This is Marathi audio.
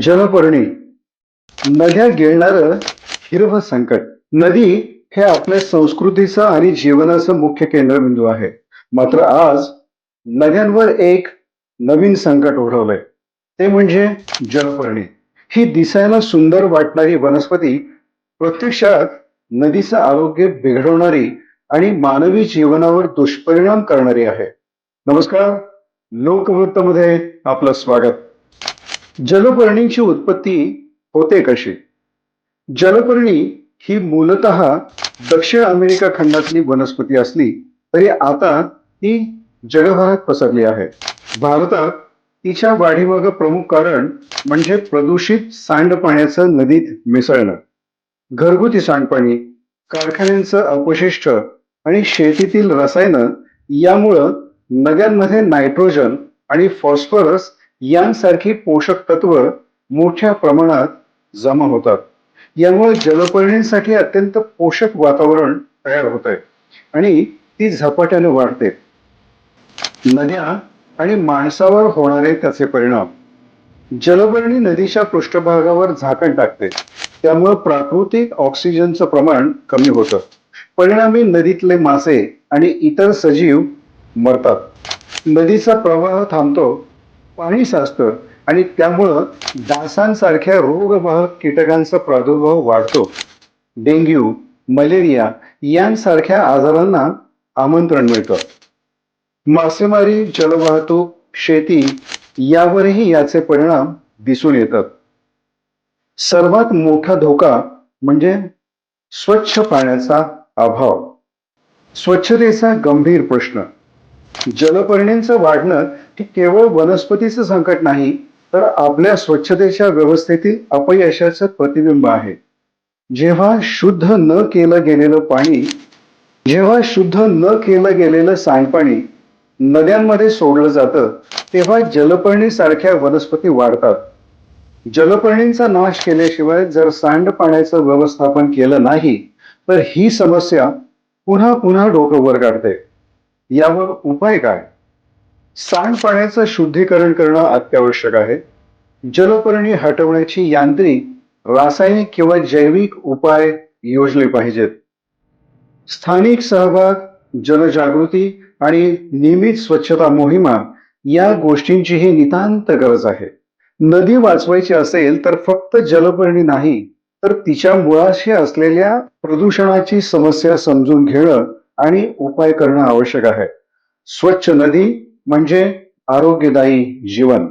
जलपर्णी. नद्या गिळणार हिरवं संकट. नदी हे आपल्या संस्कृतीचं आणि जीवनाचं मुख्य केंद्रबिंदू आहे. मात्र आज नद्यांवर एक नवीन संकट ओढवलंय. ते म्हणजे जलपर्णी. ही दिसायला सुंदर वाटणारी वनस्पती प्रत्यक्षात नदीचं आरोग्य बिघडवणारी आणि मानवी जीवनावर दुष्परिणाम करणारी आहे. नमस्कार. लोकवृत्तमध्ये आपलं स्वागत. जलपर्णीची उत्पत्ती होते कशी? जलपर्णी ही मूलत दक्षिण अमेरिका खंडातली वनस्पती असली तरी आता ती जगभरात पसरली आहे. भारतात तिच्या वाढीमागं प्रमुख कारण म्हणजे प्रदूषित सांडपाण्याचं नदीत मिसळणं. घरगुती सांडपाणी कारखान्यांचं अपशिष्ट आणि शेतीतील रसायनं यामुळं नद्यांमध्ये नायट्रोजन आणि फॉस्फरस यांसारखी पोषक तत्व मोठ्या प्रमाणात जमा होतात. यामुळे जलपर्णींसाठी अत्यंत पोषक वातावरण तयार होत आहे आणि ती झपाट्याने वाढते. नद्या आणि माणसावर होणारे त्याचे परिणाम. जलपर्णी नदीच्या पृष्ठभागावर झाकण टाकते. त्यामुळे प्राकृतिक ऑक्सिजनचं प्रमाण कमी होतं. परिणामी नदीतले मासे आणि इतर सजीव मरतात. नदीचा प्रवाह थांबतो पाणी साचतं आणि त्यामुळं डासांसारख्या रोगवाहक कीटकांचा प्रादुर्भाव वाढतो. डेंग्यू मलेरिया यांसारख्या आजारांना आमंत्रण मिळतं. मासेमारी जलवाहतूक शेती यावरही याचे परिणाम दिसून येतात. सर्वात मोठा धोका म्हणजे स्वच्छ पाण्याचा अभाव. स्वच्छतेचा गंभीर प्रश्न. जलपर्णींचं वाढणं हे केवळ वनस्पतीचं संकट नाही तर आपल्या स्वच्छतेच्या व्यवस्थेतील अपयशाचं प्रतिबिंब आहे. जेव्हा शुद्ध न केलं गेलेलं पाणी जेव्हा शुद्ध न केलं गेलेलं सांडपाणी नद्यांमध्ये सोडलं जातं तेव्हा जलपर्णी सारख्या वनस्पती वाढतात. जलपर्णींचा नाश केल्याशिवाय जर सांडपाण्याचं व्यवस्थापन केलं नाही तर ही समस्या पुन्हा पुन्हा डोकं वर काढते यावर उपाय काय? सांडपाण्याचं शुद्धीकरण करणं अत्यावश्यक आहे. जलपर्णी हटवण्याची यांत्रिक रासायनिक किंवा जैविक उपाय योजले पाहिजेत. स्थानिक सहभाग जनजागृती आणि नियमित स्वच्छता मोहिमा या गोष्टींचीही नितांत गरज आहे. नदी वाचवायची असेल तर फक्त जलपर्णी नाही तर तिच्या मुळाशी असलेल्या प्रदूषणाची समस्या समजून घेणं आणि उपाय करणं आवश्यक आहे. स्वच्छ नदी म्हणजे आरोग्यदायी जीवन.